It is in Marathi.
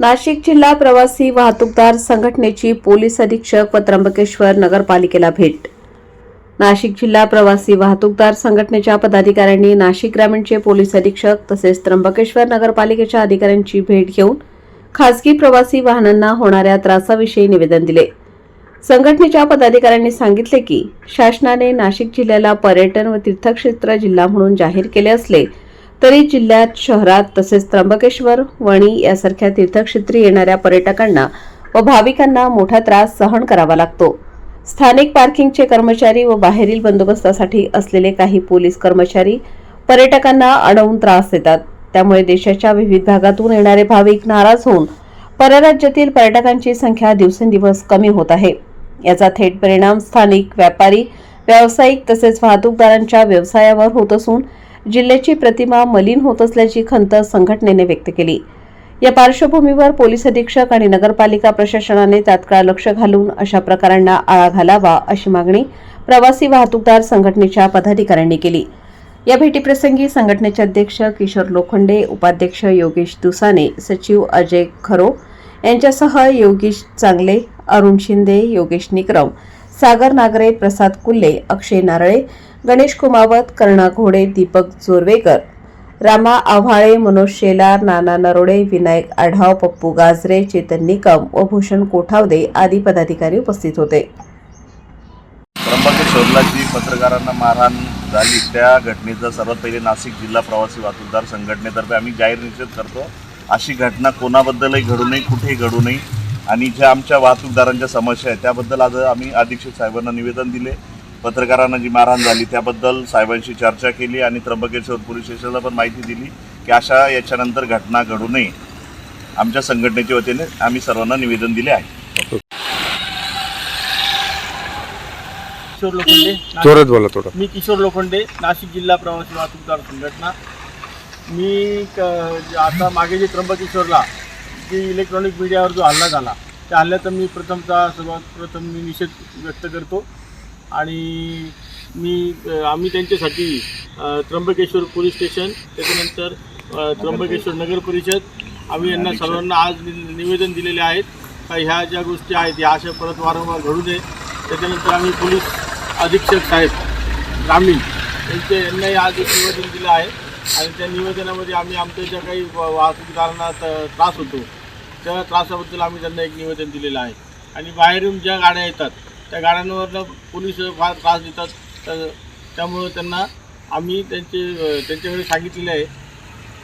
नाशिक जिल्हा प्रवासी वाहतूकदार संघटनेची पोलीस अधीक्षक व त्र्यंबकेश्वर नगरपालिकेला भेट. नाशिक जिल्हा प्रवासी वाहतूकदार संघटनेच्या पदाधिकाऱ्यांनी नाशिक ग्रामीणचे पोलीस अधीक्षक तसेच त्र्यंबकेश्वर नगरपालिकेच्या अधिकाऱ्यांची भेट घेऊन खासगी प्रवासी वाहनांना होणाऱ्या त्रासाविषयी निवेदन दिले. संघटनेच्या पदाधिकाऱ्यांनी सांगितले की शासनाने नाशिक जिल्ह्याला पर्यटन व तीर्थक्षेत्र जिल्हा म्हणून जाहीर केले असले तरी जिल्ह्यात शहरात तसेच त्र्यंबकेश्वर वणी यासारख्या तीर्थक्षेत्री येणाऱ्या पर्यटकांना व भाविकांना मोठा त्रास सहन करावा लागतो. स्थानिक पार्किंगचे कर्मचारी व बाहेरील बंदोबस्तासाठी असलेले काही पोलीस कर्मचारी पर्यटकांना अडवून त्रास देतात. त्यामुळे देशाच्या विविध भागातून येणारे भाविक नाराज होऊन परराज्यातील पर्यटकांची संख्या दिवसेंदिवस कमी होत आहे. याचा थेट परिणाम स्थानिक व्यापारी व्यावसायिक तसेच वाहतूकदारांच्या व्यवसायावर होत असून जिल्ह्याची प्रतिमा मलिन होत असल्याची खंत संघटनेने व्यक्त केली. या पार्श्वभूमीवर पोलीस अधीक्षक आणि नगरपालिका प्रशासनाने तात्काळ लक्ष घालून अशा प्रकारांना आळा घालावा अशी मागणी प्रवासी वाहतूकदार संघटनेच्या पदाधिकाऱ्यांनी केली. या भेटीप्रसंगी संघटनेचे अध्यक्ष किशोर लोखंडे उपाध्यक्ष योगेश दुसाने सचिव अजय खरो यांच्यासह योगेश चांगले अरुण शिंदे योगेश निकरम सागर नागरे प्रसाद कुल्ले अक्षय नारळे गणेश कुमावत कर्णा घोडे दीपक जोरवेकर रामा आव्हाळे मनोज शेलार नाना नरोडे विनायक आढाव पप्पू गाजरे चेतन निकम व भूषण कोठावदे आदी पदाधिकारी उपस्थित होते. त्र्यंबकेश्वरला जी पत्रकारांना मारहाण झाली त्या घटनेचा सर्वात पहिले नाशिक जिल्हा प्रवासी वाहतूकदार संघटनेतर्फे आम्ही जाहीर निषेध करतो. अशी घटना कोणाबद्दलही घडू नये कुठेही घडू नये. आणि ज्या आमच्या वाहतूकदारांच्या समस्या आहेत त्याबद्दल आज आम्ही अधीक्षक साहेबांना निवेदन दिले. पत्रकारांना जी मारहाण झाली त्याबद्दल साहेबांशी चर्चा केली आणि त्र्यंबकेश्वर पोलीस स्टेशनला पण माहिती दिली की अशा याच्यानंतर घटना घडू नये. आमच्या संघटनेच्या वतीने आम्ही सर्वांना निवेदन दिले आहे. किशोर लोखंडे नाशिक- जोरात बोला थोडं मी किशोर लोखंडे नाशिक जिल्हा प्रवासी वाहतूकदार संघटना. मी क- आता मागे जे त्र्यंबकेश्वरला जी इलेक्ट्रॉनिक मीडियावर जो हल्ला झाला त्या हल्ल्याचा मी प्रथमतः सर्वात प्रथम मी निषेध व्यक्त करतो. आणि मी आम्ही त्यांच्यासाठी त्र्यंबकेश्वर पोलीस स्टेशन त्याच्यानंतर त्र्यंबकेश्वर नगर परिषद आम्ही यांना सर्वांना आज नि- निवेदन दिलेले आहेत का ह्या ज्या गोष्टी आहेत ह्या अशा परत वारंवार घडू नये. त्याच्यानंतर आम्ही पोलीस अधीक्षक साहेब ग्रामीण यांचे यांनाही आज एक निवेदन दिलं आहे. आणि त्या निवेदनामध्ये आम्ही आमच्या ज्या काही वाहतूकदारांना त- त्रास होतो त्या त्रासाबद्दल आम्ही त्यांना एक निवेदन दिलेलं आहे. आणि बाहेरून ज्या गाड्या येतात त्या गाड्यांवर पोलीस फार त्रास देतात. तर त्यामुळं त्यांना आम्ही त्यांचे त्यांच्याकडे सांगितलेले आहे.